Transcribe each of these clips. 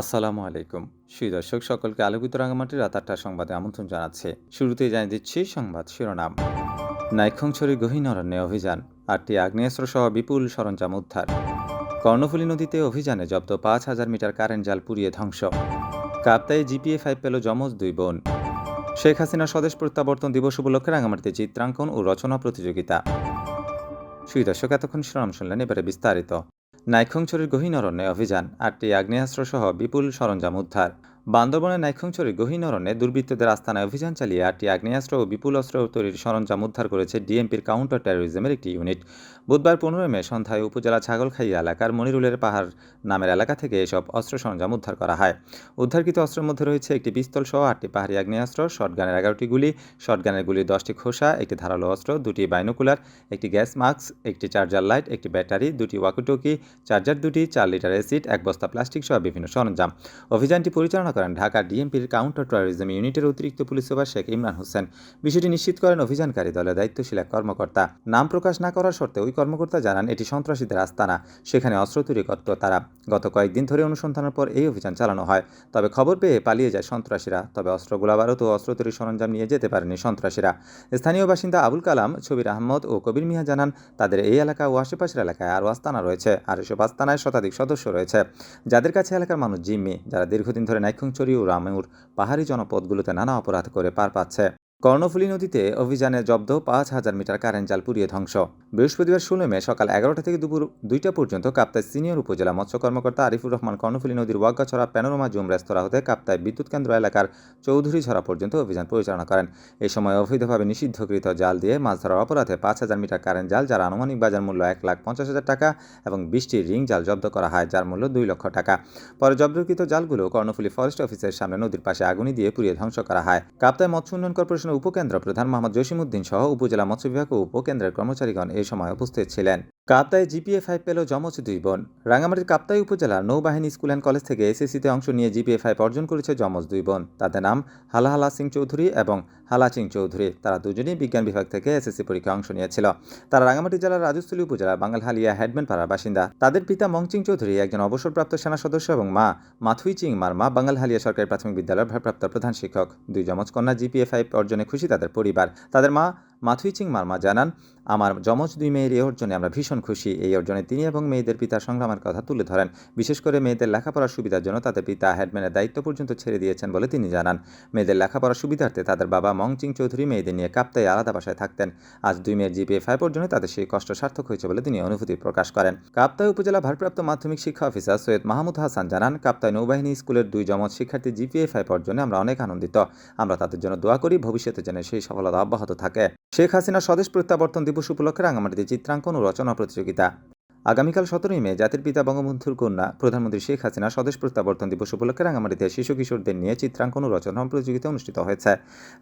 আসসালামু আলাইকুম। সুই দর্শক সকলকে আলোকিত রাঙামাটির রাত আটটার সংবাদে আমন্ত্রণ জানাচ্ছে। শুরুতেই জানিয়ে দিচ্ছি সংবাদ শিরোনাম। নাইক্ষংছড়ি গহীন অরণ্যে অভিযান। আটটি আগ্নেয়াস্ত্র সহ বিপুল সরঞ্জাম উদ্ধার। কর্ণফুলী নদীতে অভিযানে জব্দ পাঁচ হাজার মিটার কারেন্ট জাল পুড়িয়ে ধ্বংস। কাপ্তায়ে জিপিএ ফাইভ পেল যমজ দুই বোন। শেখ হাসিনা স্বদেশ প্রত্যাবর্তন দিবস উপলক্ষে রাঙামাটিতে চিত্রাঙ্কন ও রচনা প্রতিযোগিতা। সুই দর্শক এতক্ষণ শিরোনাম শুনলেন, এবারে বিস্তারিত। নাইক্ষংছড়ির গহীন অরণ্যে অভিযান আটটি আগ্নেয়াস্ত্রসহ বিপুল সরঞ্জাম উদ্ধার। বান্দরবনের নাইক্ষংছড়ির গহীন দুর্বৃত্তদের আস্তানায় অভিযান চালিয়ে আটটি আগ্নেয়াস্ত্র ও বিপুল অস্ত্র তৈরির সরঞ্জাম উদ্ধার করেছে ডিএমপির কাউন্টার টেরোরিজমের একটি ইউনিট। বুধবার পনেরোই মে সন্ধ্যায় উপজেলা ছাগলখাইয়া এলাকার মনিরুলের পাহাড় নামের এলাকা থেকে এসব অস্ত্র সরঞ্জাম উদ্ধার করা হয়। উদ্ধারকৃত অস্ত্রের মধ্যে রয়েছে একটি পিস্তল সহ আটটি পাহাড়ি আগ্নেয়াস্ত্র, শটগানের এগারোটি গুলি, শটগানের গুলির দশটি খোসা, একটি ধারালো অস্ত্র, দুটি বাইনোকুলার, একটি গ্যাস মাস্ক, একটি চার্জার লাইট, একটি ব্যাটারি, দুটি ওয়াকুটকি, চার্জার দুটি, চার লিটার অ্যাসিড, এক বস্তা প্লাস্টিক সহ বিভিন্ন সরঞ্জাম। অভিযানটি পরিচালনা করেন ঢাকা ডিএমপির কাউন্টার টেরোরিজম ইউনিটের অতিরিক্ত পুলিশ সুপার শেখ ইমরান হোসেন। বিষয়টি নিশ্চিত করেন অভিযানকারী দলের দায়িত্বশীল এক কর্মকর্তা। নাম প্রকাশ না করার শর্তে ওই কর্মকর্তা জানান, এটি সন্ত্রাসীদের আস্তানা। সেখানে অস্ত্র তৈরি করত তারা। গত কয়েকদিন ধরে অনুসন্ধানের পর এই অভিযান চালানো হয়। তবে খবর পেয়ে পালিয়ে যায় সন্ত্রাসীরা। তবে অস্ত্র গোলাবারুদ ও অস্ত্র তৈরির সরঞ্জাম নিয়ে যেতে পারেনি সন্ত্রাসীরা। স্থানীয় বাসিন্দা আবুল কালাম, ছবির আহমদ ও কবির মিয়া জানান, তাদের এই এলাকা ও আশেপাশের এলাকায় আরও আস্তানা রয়েছে। আর এসব আস্তানায় শতাধিক সদস্য রয়েছে। যাদের কাছে এলাকার মানুষ জিম্মি, যারা দীর্ঘদিন ধরে নাইক্ষংচুরি ও রামেউর পাহাড়ি জনপদগুলোতে নানা অপরাধ করে পার পাচ্ছে। কর্ণফুলী নদীতে অভিযানে জব্দ পাঁচ হাজার মিটার কারেন্ট জাল পুড়িয়ে ধ্বংস। বৃহস্পতিবার ষোলো মে সকাল এগারোটা থেকে দুপুর দুইটা পর্যন্ত কাপ্তায় সিনিয়র উপজেলা মৎস্য কর্মকর্তা আরিফুর রহমান কর্ণফুলী নদীর ওয়াগ্গাছড়া প্যানোরমা জুম রেস্তোরাঁ হতে কাপ্তায় বিদ্যুৎ কেন্দ্র এলাকার চৌধুরী ঝরা পর্যন্ত অভিযান পরিচালনা করেন। এই সময় অবৈধভাবে নিষিদ্ধকৃত জাল দিয়ে মাছ ধরার অপরাধে পাঁচ হাজার মিটার কারেন্ট জাল, যার আনুমানিক বাজার মূল্য এক লাখ পঞ্চাশ হাজার টাকা এবং বিশটি রিং জাল জব্দ করা হয়, যার মূল্য দুই লক্ষ টাকা। পরে জব্দকৃত জালগুলো কর্ণফুলী ফরেস্ট অফিসের সামনে নদীর পাশে আগুনি দিয়ে পুড়িয়ে ধ্বংস করা হয়। কাপ্তায় মৎস্য উন্নয়ন কর্পোরেশনের উপকেন্দ্র প্রধান মোহাম্মদ জসিমউদ্দিন সহ উপজেলা মৎস্য বিভাগ ও উপকেন্দ্রের কর্মচারীগণ এই সময় উপস্থিত ছিলেন। কাপ্তায় জিপিএ ফাইভ পেল যমজ দুই বোন। রাঙামাটির কাপ্তাই উপজেলার নৌবাহিনী স্কুল অ্যান্ড কলেজ থেকে এসএসসিতে অংশ নিয়ে জিপিএ ফাইভ অর্জন করেছে যমজ দুই বোন। তাদের নাম হালাহালা সিং চৌধুরী এবং হালা সিং চৌধুরী। তারা দুজনেই বিজ্ঞান বিভাগ থেকে এসএসসি পরীক্ষায় অংশ নিয়েছিল। তারা রাঙামাটি জেলার রাজস্থলী উপজেলার বাঙ্গালহালিয়া হেডম্যান পাড়ার বাসিন্দা। তাদের পিতা মংচিং চৌধুরী একজন অবসরপ্রাপ্ত সেনা সদস্য এবং মা মাথুই চিং মার মা বাঙ্গালহালিয়া সরকারি প্রাথমিক বিদ্যালয়ের ভারপ্রাপ্ত প্রধান শিক্ষক। দুই যমজ কন্যা জিপিএ ফাইভ অর্জনে খুশি তাদের পরিবার। তাদের মা মাথুই চিং মারমা জানান, আমার যমজ দুই মেয়ের এই অর্জনে আমরা ভীষণ খুশি। এই অর্জনে তিনি এবং মেয়েদের পিতার সংগ্রামের কথা তুলে ধরেন। বিশেষ করে মেয়েদের লেখাপড়ার সুবিধার জন্য তাদের পিতা হেডম্যানের দায়িত্ব পর্যন্ত ছেড়ে দিয়েছেন বলে তিনি জানান। মেয়েদের লেখাপড়ার সুবিধার্থে তাদের বাবা মংচিং চৌধুরী মেয়েদের নিয়ে কাপ্তায় আলাদা বাসায় থাকতেন। আজ দুই মেয়ের জিপিএ ফাইভ অর্জনে তাদের সেই কষ্ট সার্থক হয়েছে বলে তিনি অনুভূতি প্রকাশ করেন। কাপ্তায় উপজেলা ভারপ্রাপ্ত মাধ্যমিক শিক্ষা অফিসার সৈয়দ মাহমুদ হাসান জানান কাপ্তায় নৌবাহিনী স্কুলের দুই যমজ শিক্ষার্থী জিপিএ ফাইভ অর্জনে আমরা অনেক আনন্দিত। আমরা তাদের জন্য দোয়া করি, ভবিষ্যতে যেন সেই সফলতা অব্যাহত থাকে। শেখ হাসিনা স্বদেশ প্রত্যাবর্তন দিবস উপলক্ষে রাঙামাটিতে চিত্রাঙ্কন ও রচনা প্রতিযোগিতা। আগামীকাল সতেরোই মে জাতির পিতা বঙ্গবন্ধুর কন্যা প্রধানমন্ত্রী শেখ হাসিনা স্বদেশ প্রত্যাবর্তন দিবস উপলক্ষে রাঙামাটিতে শিশু কিশোরদের নিয়ে চিত্রাঙ্কন রচনা প্রতিযোগিতা অনুষ্ঠিত হয়েছে।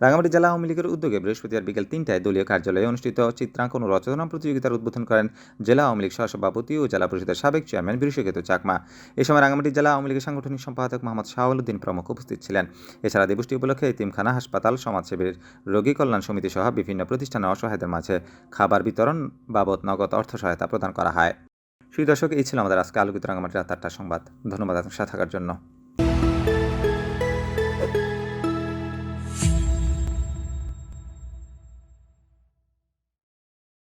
রাঙামাটি জেলা আওয়ামী লীগের উদ্যোগে বৃহস্পতিবার বিকেল তিনটায় দলীয় কার্যালয়ে অনুষ্ঠিত চিত্রাঙ্কন ও রচনা প্রতিযোগিতার উদ্বোধন করেন জেলা আওয়ামী লীগ সহসভাপতি ও জেলা পরিষদের সাবেক চেয়ারম্যান বীরসকেতু চাকমা। এ সময় রাঙামাটি জেলা আওয়ামী লীগের সাংগঠনিক সম্পাদক মোহাম্মদ শাহাবুদ্দিন প্রমুখ উপস্থিত ছিলেন। এছাড়া দিবসটি উপলক্ষে এতিমখানা, হাসপাতাল, সমাজসেবীর, রোগী কল্যাণ সমিতি সহ বিভিন্ন প্রতিষ্ঠানের অসহায়দের মাঝে খাবার বিতরণ বাবদ নগদ অর্থ সহায়তা প্রদান করা হয়। সুই দর্শক এই ছিল আমাদের আজকে আলোকিত রাঙামাটি রাত আটটা সংবাদ। ধন্যবাদ সাথে থাকার জন্য।